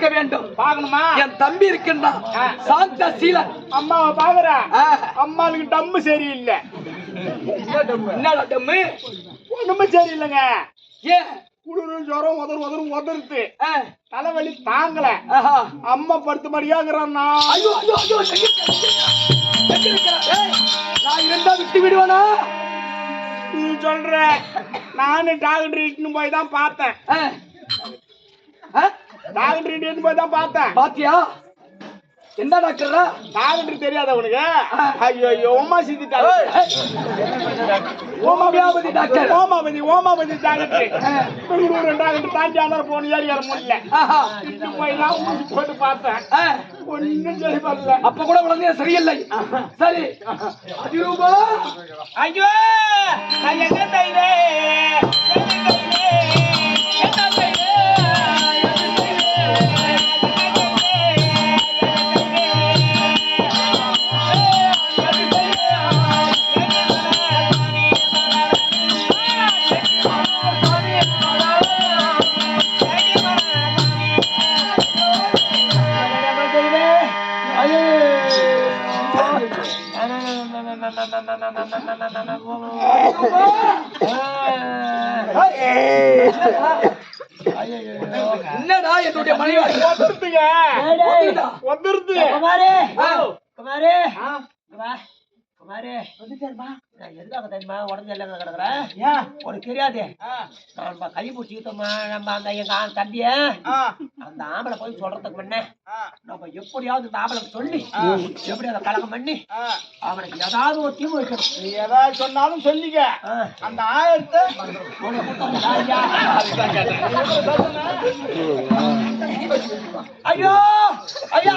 பார்க்க வேண்டும் பாக்கணுமா என் தம்பி இருக்கின்றான். சாந்த சீலன் அம்மாவை பாக்குற. அம்மாளுக்கு டம்மு சரியில்லை என்னடா டம்மு ஒண்ணுமே சரியில்லைங்க ஏன் குளிரும் ஜுரம் உதறு உதறு உதறுது ஆ. தலைவலி தாங்கல. அம்மா படுத்து மடியாக்குறான்னா ஐயோ ஐயோ ஐயோ நான் இருந்தா விட்டு விடுவானா நீ சொல்ற நானு டாக்டர் இட்டுன்னு போய் தான் பார்த்தேன்? டாக்டர் இட்டுன்னு போய் தான் பார்த்தேன். பாத்தியா? எந்த டாக்டரா? டாக்டர் தெரியாத உனக்கு? ஐயோ ஐயோ உமா சித்திட்டாங்க ஓமாவியாபதி doctor. Omapathi Omapathi doctor Bangalore doctor தாண்டி ஆனார் போன ஏறி ஏற முடியல. இட்டு போய் தான் ஊசி போட்டு பார்த்தேன். ஆ. ஒன்னும் சரி பண்ணல. அப்ப கூட குழந்தைய சரியில்லை. சரி. அதிரூபா. ஐயோ! என்னடா என்னுடைய மனைவி? வந்துருதுங்க வந்துருதா? குமாரே. குமாரே. குமா குமாரே. நான் எதுக்காக தெரியுமா? உடம்பு எல்லாம் கிடக்குறேன் உனக்கு தெரியாது? நம்ம கை பிடிச்சிக்கிட்டோமா நம்ம அந்த எங்க தம்பிய? அந்த ஆம்பளை போய் சொல்றதுக்கு முன்ன நம்ம எப்படியாவது இந்த ஆம்பளை சொல்லி எப்படி அதை கலகம் பண்ணி அவனுக்கு ஏதாவது ஒரு தீர்வு வைக்கணும். நீ ஏதாவது சொன்னாலும் சொல்லிக்க. அந்த ஆயிரத்தை ஐயா. ஐயோ ஐயோ!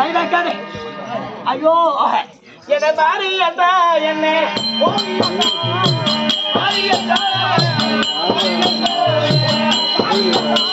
கை ஐயோ என்ன மாறியதா அந்த என்ன. ஐயோ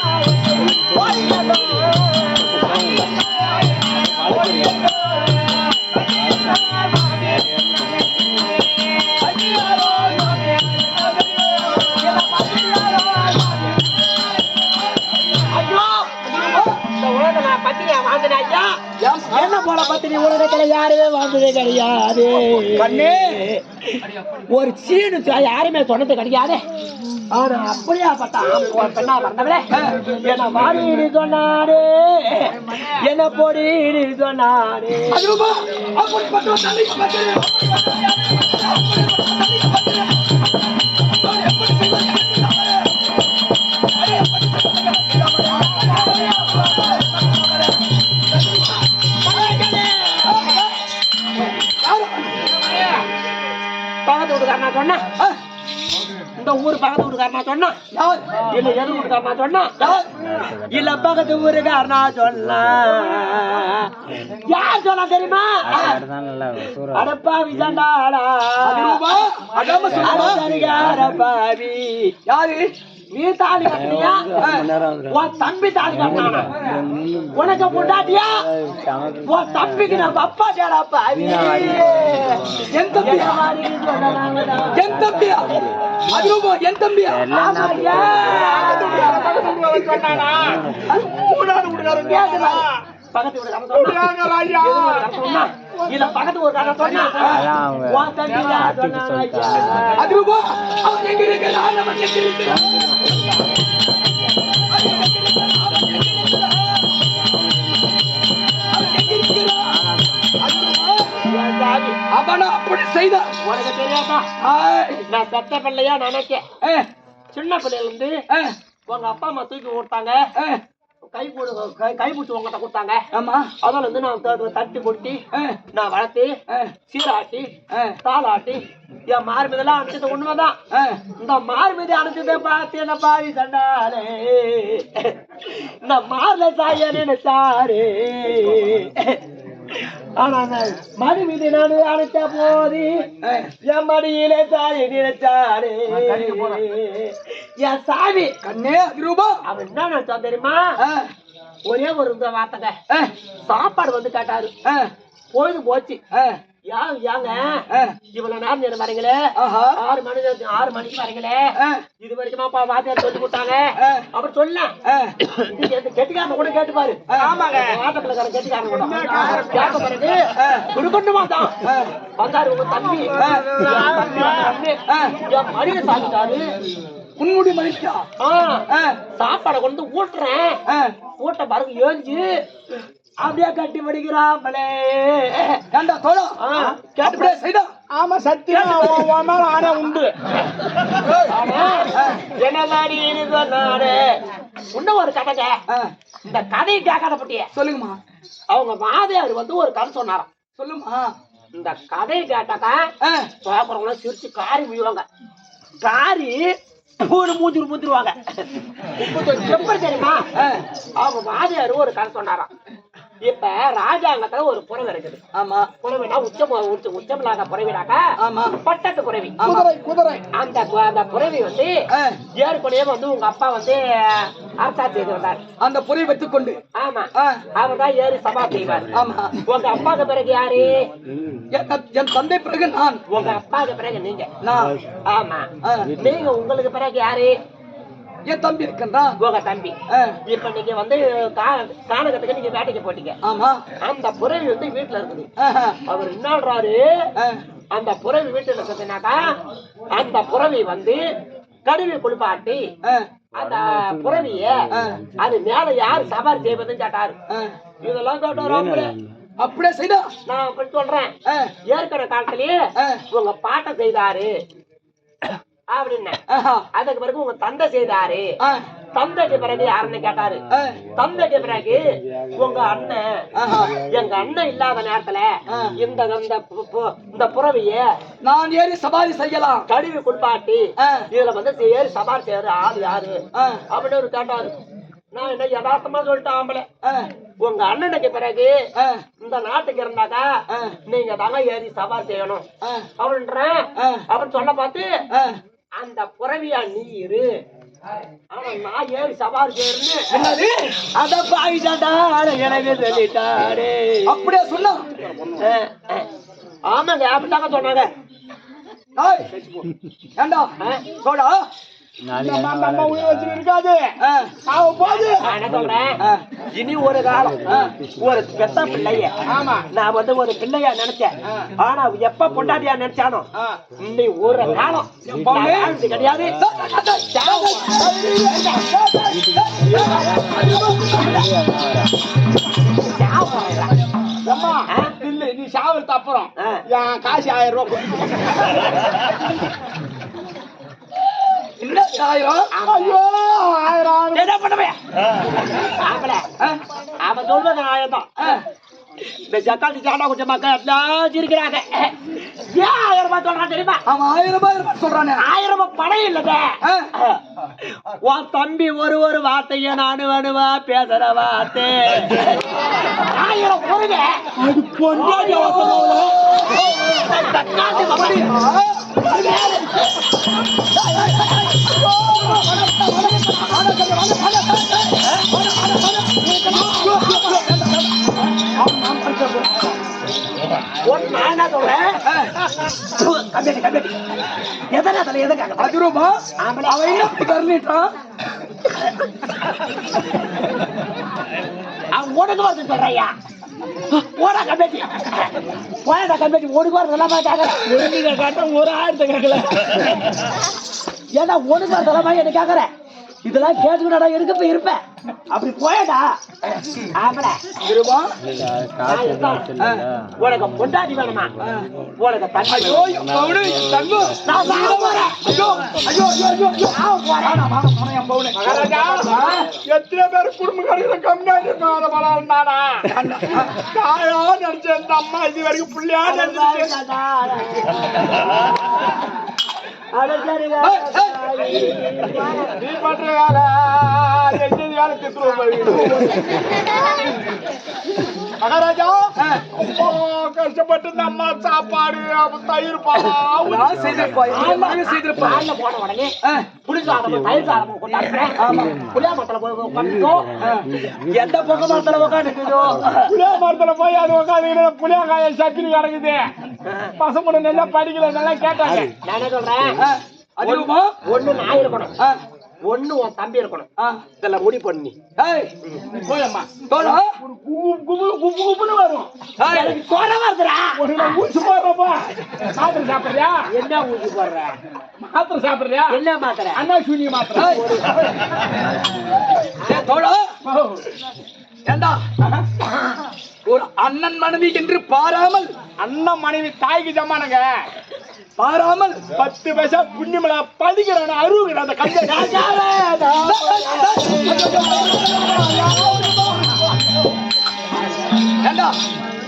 பத்தினி உலகத்துல யாருமே வாழ்ந்ததே கிடையாது. கண்ணே. ஒரு சீனு யாருமே சொன்னது கிடையாது. ஆனா அப்படியா பார்த்தா பெண்ணா என்ன வாடின்னு சொன்னாரு என்ன பொடின்னு சொன்னாரு இந்த ஊர் பக்கத்து வீட்டுக்காரனா சொன்னா? இல்ல எது வீட்டுக்காரனா சொன்னா? இல்ல பக்கத்து ஊருக்காரனா சொன்னா? யார் சொன்னா தெரியுமா? அடப்பாவி சொல்லுமா அடப்பாவி யாரு? நீ? தாலி கட்டினியா உன் தம்பி தாலி கட்டினானா? உனக்கு பொண்டாட்டியா? உன் தம்பிக்கு நம்ம அப்பா தேடா பாவி என் தம்பியா? என் தம்பியா? அதிரூபா என் தம்பியா? பக்கத்து வீட்டுக்காரன். சொன்னா. இல்ல பக்கத்து வீட்டுக்காரன் சொன்னா. உன் தம்பி தான் சொன்னானா ஐயா. அதிரூபா அவன் எங்க இருக்கிறான் அவன் எங்க இருக்கிறான் என் சாமி, அவனா அப்படி செய்தான் உனக்கு தெரியாதா. நான் பெத்த பிள்ளையா ஏ, சின்ன பிள்ளையில இருந்து உங்க அப்பா அம்மா தூக்கி ஏ. கை போடு கை பிடிச்சி உங்கள்கிட்ட கொடுத்தாங்க. ஆமா. அதில் வந்து நான் தட்டி கொட்டி நான் வளர்த்து சீராட்டி தாளாட்டி என் மார் மீதெல்லாம் அனுப்பிச்சது உண்மைதான். இந்த மார் மீது அனுப்பிச்சதை பார்த்து என்ன பாவி கண்டாலே இந்த மார்ல சாய நினைச்சாரு ஆனா நான் மடி மீது நான் போது ஆ. என் மடியிலே சாமி. கண்ணே அவன் என்ன நினைச்சான் தெரியுமா? ஒரே ஒரு ஆ, சாப்பாடு வந்து கேட்டாரு. பொழுது போச்சு. ஏங்க ஆ. இவ்வளவு நேரம் என்ன வரீங்களே? ஆஹா. ஆறு மணி ஆறு மணிக்கு வரீங்களே? இது வரைக்கும் அப்பா வாத்தியார் சொல்லி கொடுத்தாங்க. அப்புறம் சொல்ல கெட்டிக்காரன் கூட கேட்டு பாரு. ஆமாங்க. வாட்டப்பிள்ளைக்காரன் கெட்டிக்காரன் கூட. கேட்ட பிறகு கொடுக்கணுமா தான் வந்தாரு உங்க தம்பி. என் மடியை சாப்பிட்டாரு உன்னுடைய மனுஷா சாப்பாடை கொண்டு வந்து ஊட்டுறேன். ஊட்ட பாருங்க ஏஞ்சு அப்படியே கட்டி படிக்கிறாங்களே ஏண்டா தோழா. அப்படியே செய்தா? ஆமா சத்தியம் மேல ஆனே உண்டு. என்னதாடி சொன்னாரு இன்னும் ஒரு கதைங்க. இந்த கதையை கேட்காத பட்டிய. சொல்லுங்கம்மா. அவங்க வாதியார் வந்து ஒரு கதை சொன்னாராம். சொல்லுமா இந்த கதையை கேட்டாக்கா பாக்குறவங்க சிரிச்சு காரி முய்வாங்க காரி ஒரு மூஞ்சிரு மூஞ்சிருவாங்க எப்படி தெரியுமா? அவங்க வாதியார் ஒரு கதை சொன்னாராம். இப்ப ராஜாங்கத்துல ஒரு புறவை இருக்குது. ஆமா. புறவைனா உச்சம் உச்ச உச்சமில்லாத புறவினாக்கா ஆமா. பட்டத்து புறவி. ஆமா. குதிரை குதிரை. அந்த அந்த புறவி வந்து ஏற்கனவே வந்து உங்க அப்பா வந்து அரசாட்சி செய்து வந்தார் அந்த பொறி வைத்துக் கொண்டு. ஆமா. அவர் தான் ஏறி சபா செய்வார். ஆமா. உங்க அப்பாக்கு பிறகு யாரு? என் என் தந்தை பிறகு நான். உங்க அப்பாக்கு பிறகு நீங்க. நான். ஆமா. நீங்க உங்களுக்கு பிறகு யாரு? என் தம்பி இருக்கின்றான்? உங்க தம்பி. இப்ப நீங்க வந்து கா- கானகத்துக்கு நீங்க வேட்டைக்கு போட்டீங்க. ஆமா. அந்த புறவி வந்து வீட்டுல இருக்குது. அவர் என்னன்றாரு ஆ, அந்த புறவி வீட்டுல இருக்குதுனாக்கா அந்த புறவி வந்து கருவி குளிப்பாட்டி அந்த புறவிய. அது மேல யார் சவாரி செய்வதுன்னு கேட்டாரு. இதெல்லாம் கேட்டாரு அப்படியே செய்தா? நான் சொல்றேன். ஏற்கனவே காலத்திலேயே உங்க பாட்டை செய்தாரு. அப்படின்னு அதுக்கு பிறகு உங்க தந்தை செய்தாரு. தந்தைக்கு பிறகு யாருன்னு கேட்டாரு? தந்தைக்கு பிறகு உங்க அண்ணன். எங்க அண்ணன் இல்லாத நேரத்துல. இந்த இந்த புறவிய நான் ஏறி சவாரி செய்யலாம். கழுவி குளிப்பாட்டி ஆ, இதுல வந்து ஏறி சவாரி செய்யற ஆள் யாரு அப்படின்னு ஒரு கேட்டாரு. நான் என்ன யதார்த்தமா சொல்லிட்டேன் ஆம்பளை. உங்க அண்ணனுக்கு பிறகு இந்த நாட்டுக்கு இருந்தாக்கா நீங்க தாங்க ஏறி சவாரி செய்யணும். ஆ, அவன் சொல்ல பார்த்து. அந்த புறவியா நீ இரு. ஆனா நான் ஏறி சவாரி என்னது? அத பாய்தாடா எனக்கு சொல்லிட்டாரு அப்படியே சொன்னா. ஆமாங்க அப்படித்தாங்க சொன்னாங்க. ஏண்டா? சோடா நம்ம அந்த அம்மா உயிர் வச்சு இருக்காது ஆ, சாவ போது நான் என்ன சொல்றேன் ஆ, இனி ஒரு காலம் ஒரு பெத்த பிள்ளைய ஆமா நான் வந்து ஒரு பிள்ளையா நினைச்சேன் ஆனா எப்ப பொண்டாட்டியா நினைச்சானோ. இன்னி ஒரு காலம் கிடையாது நீ சாவறது அப்புறம். என் காசு ஆயிரம் ரூபாய் என்ன ஆயிரம்? ஐயோ ஆயிரம். ஆயிரம் என்ன பண்ணுவே? ஆம்பள. அவன் சொல்வது ஆயத்தான் ஆ, இந்த சத்தாண்டி சாண்டா கொஞ்சம் மக்கள் ஏன் ஆயிரம் ரூபாய் சொல்றான் தெரியுமா? அவன் ஆயிரம் ரூபாய் சொல்றானே. ஆயிரம் ரூபாய் பணம் இல்லத உன் தம்பி ஒரு ஒரு வார்த்தைய நானு வேணுவா பேசுற வார்த்தை. ஆயிரம் பொருங்க அது பொண்டாடி நான் என்ன சொல்றேன் கம்பெனி கம்பெனி. எதனா அதுல எதுக்காக அது ரூபா ஆம்பளை. அவன் என்ன தரணிட்டான். அவன் உனக்கு வருது சொல்றையா? ஓடா கம்பெனி. போயடா மாட்டாங்க ஒரு நீங்க ஒரு ஆயிரத்தை கேட்கல. ஏன்னா என்ன கேக்குற இதெல்லாம் கேட்டுக்கடா எடுக்க போய் இருப்பேன் அப்படி போயடா. நான் இருந்தான். உனக்கு வேணுமா? மகாராஜா எத்தனை பேர் குடும்ப கடையில கம்மியாக இருக்காங்க பலாண்டானா தாயா நடிச்ச இந்த அம்மா இது வரைக்கும் புள்ளியா நடிச்சிருச்சு நீ பண்ற வேலை செஞ்சது வேலை திட்டு மகாராஜா கஷ்டப்பட்டு இந்த அம்மா சாப்பாடு தயிர் பாலாம் நான் செய்திருப்பா. என்ன செய்திருப்பா. பால்ல போன உடனே ஆ, புளி சாதம் தயிர் சாதம் கொண்டாடுறேன். ஆமா. புளியா மரத்துல போய் உட்காந்துக்கோ. ஆ. எந்த பக்கம் மரத்துல உட்காந்துக்குதோ. புளியா மரத்துல போய் அது உட்காந்து புளியா காய சக்கிரி கிடக்குது பசங்க நல்லா படிக்கல நல்லா கேட்டாங்க. நான் என்ன சொல்றேன்? அதிகமா ஒண்ணு நான் இருக்கணும். ஒண்ணு உன் தம்பி இருக்கணும். இதெல்லாம் முடி பண்ணி. குபு குபுன்னு வரும். எனக்கு குறை வருதுடா ஒரு நான் ஊசி போடுறப்பா மாத்திரை சாப்பிடுறியா? என்ன ஊசி போடுற? மாத்திரை சாப்பிடுறியா? என்ன மாத்திர? அண்ணா சூனிய மாத்திரை. தோழா. ஏண்டா? ஒரு அண்ணன் மனைவி என்று பாராமல் அண்ணன் மனைவி தாய்க்கு ஜமானுங்க பாராமல் பத்து பைசா புண்ணியமல பதிக்கிறான அருவுகிற அந்த கஞ்ச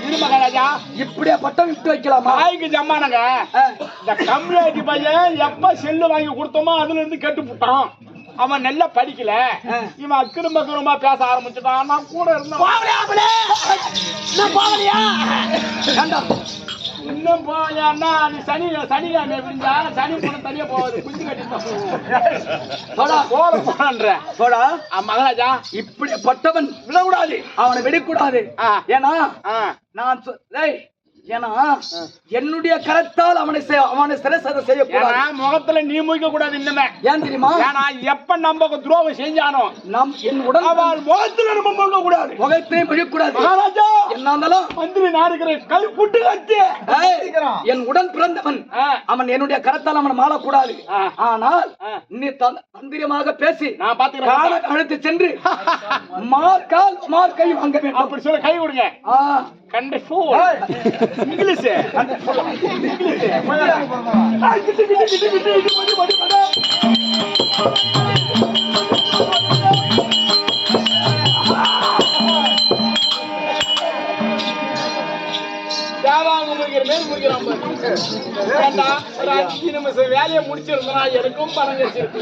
மகாராஜா இப்படியா பட்டம் விட்டு வைக்கலாமா? தாய்க்கு ஜமானுங்க ஆ, இந்த கம்யூனிட்டி பையன் எப்ப செல்லு வாங்கி கொடுத்தோமோ அதுல இருந்து கெட்டு புட்டான். அவன் நல்லா படிக்கல. இவன் அக்கிரம் பக்கிரமா பேச ஆரம்பிச்சுட்டான். நான் கூட இருந்தேன். இன்னும் போகலையான்னா நீ சனி சனிக்கிழமை எப்படிஞ்சா சனி பொண்ணு தனியா போகுது. குஞ்சு கட்டி தோழா போற போறன்ற தோழா மகாராஜா. இப்படிப்பட்டவன் விடக்கூடாது அவனை விடக்கூடாது. ஏன்னா நான் ஏன்னா என்னுடைய கரத்தால் அவனை அவனை சிறைசதை செய்யக்கூடாது. முகத்துல நீ முழிக்க கூடாது இன்னுமே. ஏன் தெரியுமா? ஏன்னா எப்ப நம்ம துரோகம் செஞ்சானோ நம் என் உடல் அவள் முகத்துல நம்ம முழுக்க கூடாது முகத்தை விழக்கூடாது மகாராஜா! என்ன இருந்தாலும் மந்திரி நான் இருக்கிற கை புட்டு கட்டு. ஏய், என் உடன் பிறந்தவன். அவன் என்னுடைய கரத்தால் அவன் மாளக்கூடாது. ஆனால். நீ தந்- தந்திரமாக பேசி நான் பாத்துக்கிறேன். கால அழைத்து சென்று மார்க்கால் மார்க்கை வாங்க வேண்டும். அப்படி சொல்ல கை கொடுங்க. கண்ட ஃபோன் இங்கிலீஷ். வேலையை முடிச்சிருந்தா எனக்கும் பணம் கிடைச்சிருக்கு.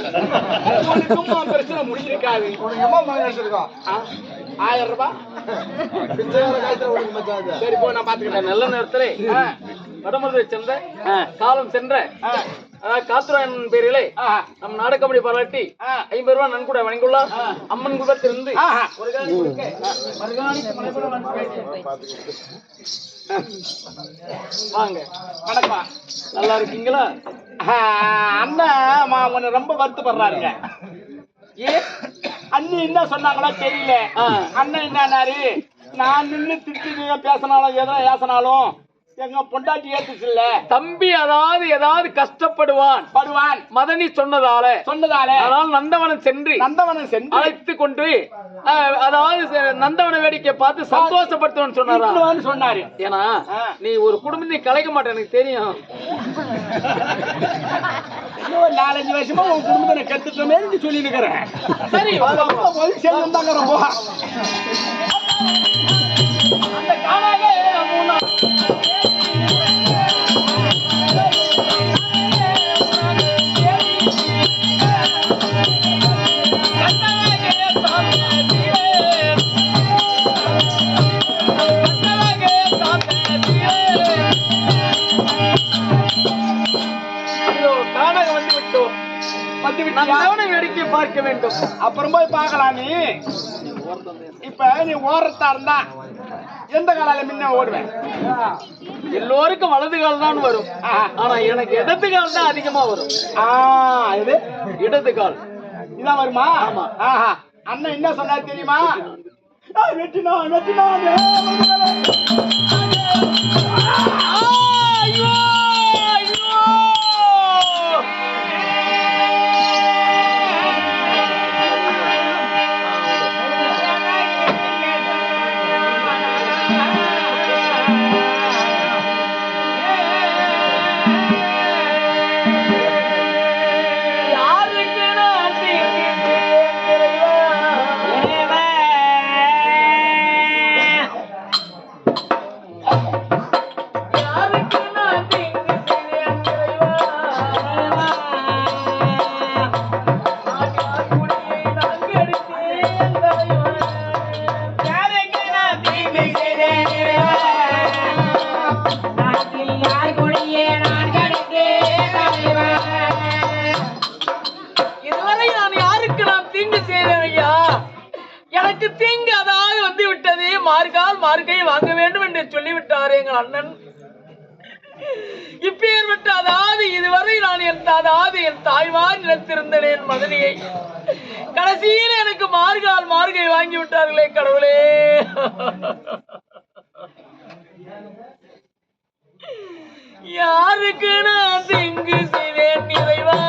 உனக்கும் உன் பிரச்சனை முடிஞ்சிருக்காது. ஆயிரம் ரூபாய்? சரி போ நான் பாத்துக்கிட்டேன் நல்ல நேரத்திலே வடமதுரை சென்ற காலம் சென்ற காத்துராயன் பேரிலே ஆ, நம் நாடகபடி பாராட்டி. ஐம்பது ரூபாய் நன்கொடை வழங்கியுள்ளார். அம்மன் பேசி. வாங்க. வணக்கம் நல்லா இருக்கீங்களா? மா- உன்னை ரொம்ப வருத்தப்படுறாருங்க. அண்ணி என்ன சொன்னாங்களோ தெரியல. அண்ணன் என்னன்னாரு? நான் நின்னு திட்டு பேசினாலும் எதனா ஏசினாலும் எங்க பொண்டாட்டி ஏத்துச்சு இல்ல தம்பி அதாவது ஏதாவது கஷ்டப்படுவான். படுவான். மதனி சொன்னதால. சொன்னதால. அதனால் நந்தவனம் சென்று நந்தவனம் சென்று அழைத்து கொண்டு அதாவது நந்தவன வேடிக்கை பார்த்து சந்தோஷப்படுத்துவேன்னு சொன்னாரா? சொன்னாரு. ஏன்னா. நீ ஒரு குடும்பத்தை கலைக்க மாட்டே எனக்கு தெரியும். ஒரு நாலஞ்சு வருஷமா உன் குடும்பத்தை நான் கெடுத்துட்ட மாதிரி சொல்லி இருக்கிறேன் சரி சேர்ந்து தாங்க ரொம்ப அந்த காணாக பார்க்க வேண்டும். அப்புறம் போய் பார்க்கலாம் நீ. இப்ப நீ ஓடுறதா இருந்தா எந்த காலால முன்ன ஓடுவேன்? எல்லோருக்கும் வலது கால் தான் வரும். ஆஹா. ஆனா எனக்கு இடது கால் தான் அதிகமா வரும். ஆ இது இடது கால். இதான் வருமா? ஆமா. ஆஹா. அண்ணன் என்ன சொன்னார் தெரியுமா? வெட்டினா வெட்டினா எனக்கு வந்து விட்டது. மார்கால் மார்க்கை வாங்க வேண்டும் என்று சொல்லிவிட்டார் எங்கள் அண்ணன். இப்பேற்பட்ட அதாவது இதுவரை நான் என் அதாவது என் தாய்மார் நினைத்திருந்தேன் என் மதனியை கடைசியில் எனக்கு மார்கால் மார்கை வாங்கி விட்டார்களே கடவுளே. யாருக்கு நான் திங்கு செய்தேன் நிறைவா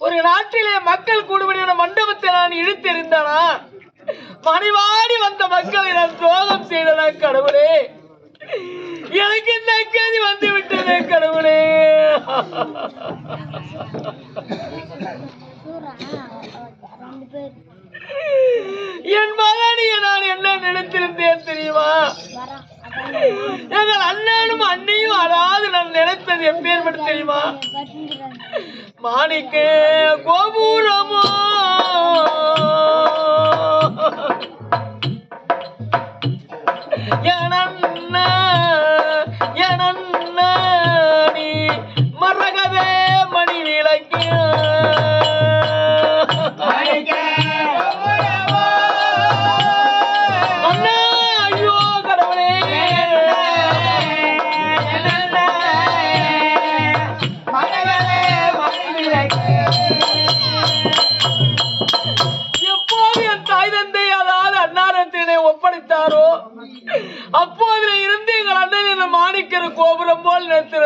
ஒரு நாட்டிலே மக்கள் கூடுபடியான மண்டபத்தை நான் இழுத்தெறிந்தானா மணிவாடி வந்த மக்களை நான் துரோகம் செய்தனா கடவுளே? எனக்கு இந்த கேதி வந்து விட்டதே கடவுளே. என் மகனிய நான் என்ன நினைத்திருந்தேன் தெரியுமா? எங்கள் அண்ணனும் அண்ணையும் அதாவது நான் நினைத்தது எப்பேற்பட்டு தெரியுமா? மாணிக்க கோபுரமோ? எனன்ன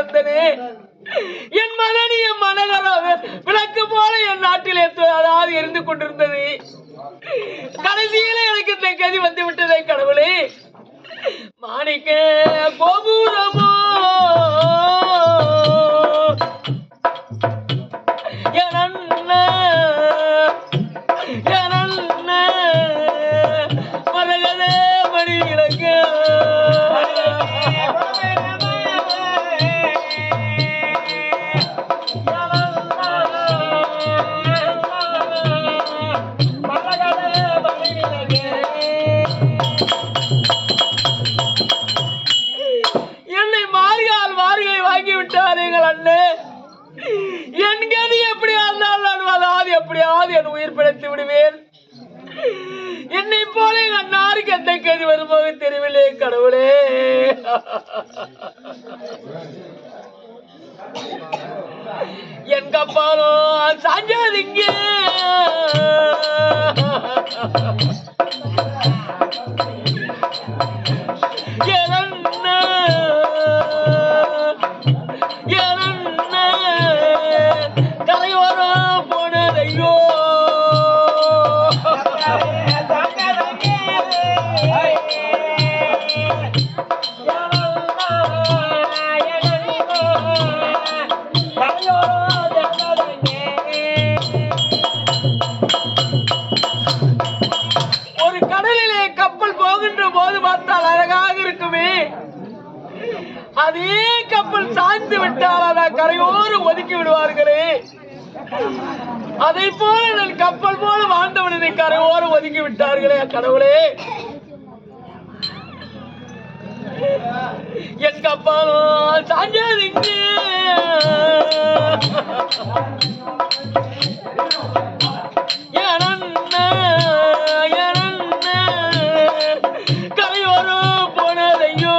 போல் நினைத்திருந்தனே என் மகனிய விளக்கு போல என் நாட்டிலே அதாவது இருந்து கொண்டிருந்தது. கடைசியில எனக்கு இந்த கதி வந்து விட்டதே கடவுளே. மாணிக்க கோபுரமோ நான் உயிர் பிழைத்து விடுவேன். என்னை போல எங்க அண்ணாருக்கு எந்த கேது வரும்போது தெரியவில்லை கடவுளே. என் கப்பாலோ சாஞ்சாதிங்க. கரையோடு விடுவார்களே. அதை போல நான் கப்பல் போல வாழ்ந்தவன் கரையோரம் ஒதுக்கி விட்டார்களே கடவுளே என் கப்பல் சாஞ்சாதிங்க கரையோரம் போனதையோ.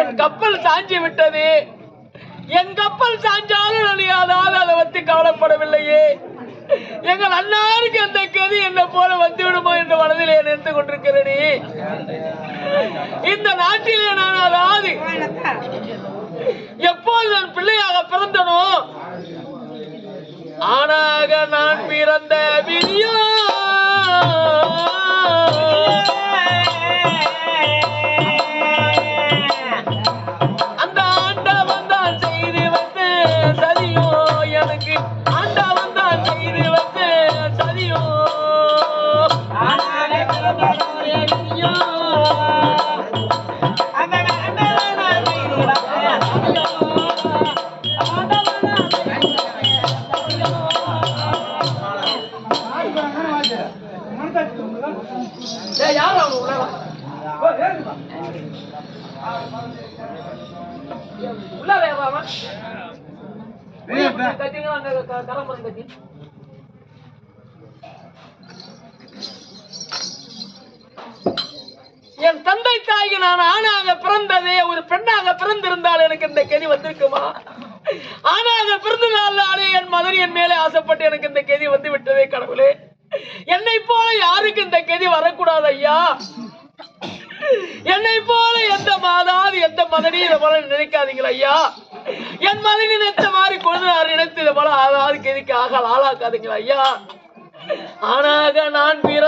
என் கப்பல் சாஞ்சி விட்டது. என் கப்பல் சாஞ்சாலும் அழியாதால் அதை பற்றி கவலைப்படவில்லையே எங்கள் அண்ணாருக்கு அந்த கதி என்ன போல வந்து விடுமோ என்று மனதிலே நினைத்துக் கொண்டிருக்கிறேன். இந்த நாட்டிலே நான் அதாவது எப்போது நான் பிள்ளையாக பிறந்தனோ ஆனாக நான் பிறந்த விதியோ உள்ள அந்த கத்தி. என் தந்தை தாய்க்கு நான் ஆணாக பிறந்ததே ஒரு பெண்ணாக பிறந்திருந்தால் எனக்கு இந்த கெதி வந்திருக்குமா? ஆணாக பிறந்ததாலே என் மதன் என் மேலே ஆசைப்பட்டு எனக்கு இந்த கெதி வந்து விட்டதே கடவுளே. என்னை போல யாருக்கு இந்த கெதி வரக்கூடாது ஐயா? என்னை போல எந்த மாதாவது எந்த மதனையும் இதை போல நினைக்காதீங்களா ஐயா. என் மதனி நினைத்த மாதிரி கொழுந்தார் நினைத்து இதை போல ஆதாது கெதிக்கு ஆக ஆளாக்காதீங்களா ஐயா. ஆனாக நான் வீர